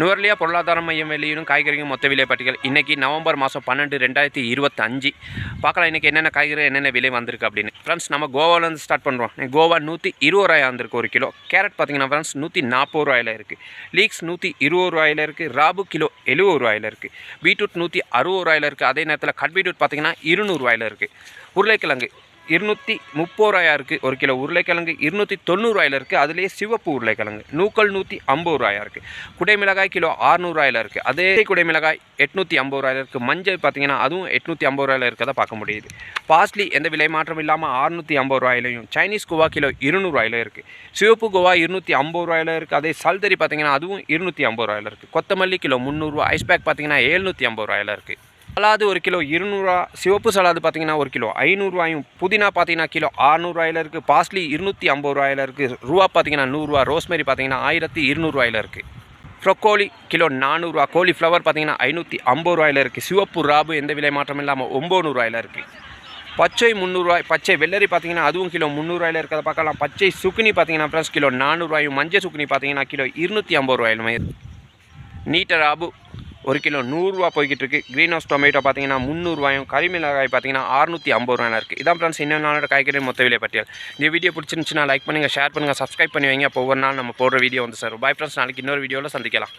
நுவர்லியா பொருளாதார மையம் வெளியிடும் காய்கறிகள் மொத்த விலை பட்டியல். இன்றைக்கி நவம்பர் மாதம் பன்னெண்டு ரெண்டாயிரத்தி இருபத்தஞ்சு. பார்க்கலாம் இன்றைக்கி என்னென்ன காய்கறி என்னென்ன விலை வந்திருக்கு அப்படின்னு. ஃப்ரெண்ட்ஸ் நம்ம கோவாலேருந்து ஸ்டார்ட் பண்ணுறோம் கோவா நூற்றி இருபது ரூபாய் வந்திருக்கு ஒரு கிலோ. கேரட் பார்த்தீங்கன்னா ஃப்ரெண்ட்ஸ் நூற்றி நாற்பது ரூபாயில் இருக்குது லீக்ஸ் நூற்றி இருபது ரூபாயில் இருக்குது ராபு கிலோ எழுபது ரூபாயில் இருக்குது பீட்ரூட் நூற்றி அறுபது ரூபாயில் இருக்குது அதே நேரத்தில் கட் பீட்ரூட் பார்த்திங்கன்னா இருநூறுவாயில் இருக்குது உருளைக்கிழங்கு இருநூற்றி முப்பது ரூபாயா இருக்குது ஒரு கிலோ உருளைக்கிழங்கு. இருநூற்றி தொண்ணூறுவாயில் இருக்குது அதுலேயே சிவப்பு உருளைக்கிழங்கு. நூக்கல் நூற்றி ஐம்பது ரூபாயா இருக்குது குடைமிளகாய் கிலோ அறுநூறுவாயில் இருக்குது அதே குடைமிளகாய் எட்நூற்றி ஐம்பது ரூபாயில் இருக்குது மஞ்சள் பார்த்தீங்கன்னா அதுவும் எட்நூற்றி ஐம்பது ரூபாயில் இருக்கதை பார்க்க முடியுது. பாஸ்லி எந்த விலை மாற்றம் இல்லாமல் அறுநூற்றி ஐம்பது ரூபாயிலையும் சைனீஸ் கோவா கிலோ இருநூறுவாயில் இருக்குது சிவப்பு கோவா இருநூற்றி ஐம்பது ரூபாயில் இருக்குது அதே சல்தரி பார்த்தீங்கன்னா அதுவும் இருநூற்றி ஐம்பது ரூபாயில் இருக்குது கொத்தமல்லி கிலோ முந்நூறுரூவா ஐஸ் பேக் பார்த்தீங்கன்னா எழுநூற்றி ஐம்பது ரூபாயில் இருக்குது சலாது ஒரு கிலோ இருநூறுவா சிவப்பு சலாது பார்த்தீங்கன்னா ஒரு கிலோ ஐநூறுரூவாயும் புதினா பார்த்தீங்கன்னா கிலோ ஆறுநூறுவாயில் இருக்குது பாஸ்லி இருநூற்றி ஐம்பது ரூபாயில் இருக்குது ரூபா பார்த்தீங்கன்னா நூறுரூவா ரோஸ்மெரி பார்த்தீங்கன்னா ஆயிரத்தி இருநூறுவாயில் இருக்குது ப்ரொக்கோலி கிலோ நானூறுரூவா கோழி ஃப்ளவர் பார்த்தீங்கன்னா ஐநூற்றி ஐம்பது ரூபாயில் இருக்குது சிவப்பு ராபு எந்த விலை மாற்றம் இல்லாமல் ஒம்பது ரூபாயில் இருக்குது பச்சை முந்நூறுரூவாய் பச்சை வெள்ளரி பார்த்தீங்கன்னா அதுவும் கிலோ முந்நூறுவாயில் இருக்கிறத பார்க்கலாம். பச்சை சுக்குனி பார்த்தீங்கன்னா ஃப்ரெண்ட்ஸ் கிலோ நானூறுரூவாயும் மஞ்சள் சுக்குனி பார்த்தீங்கன்னா கிலோ இருநூற்றி ஐம்பது ரூபாயிலுமே நீட்ட ராபு ஒரு கிலோ நூறுரூவா போய்கிட்டு இருக்குது க்ரீன் ஹவுஸ் டொமேட்டோ பார்த்தீங்கன்னா முந்நூறுவாயும் கரிமிளகாய் பார்த்தீங்கன்னா அறுநூற்றி ஐம்பது ரூபாய் இருக்குது இதான் ஃப்ரெண்ட்ஸ் இன்னும் நாளோட காய்கறி மொத்த விலை பட்டியல். இந்த வீடியோ பிடிச்சிருந்துச்சுன்னா லைக் பண்ணுங்கள் ஷேர் பண்ணுங்கள் சப்ஸ்கிரைப் பண்ணி வைங்க அப்போ ஒவ்வொரு நாள் நம்ம போடுற வீடியோ வந்து சார் பை ஃப்ரெண்ட்ஸ் நாளைக்கு இன்னொரு வீடியோவில் சந்திக்கலாம்.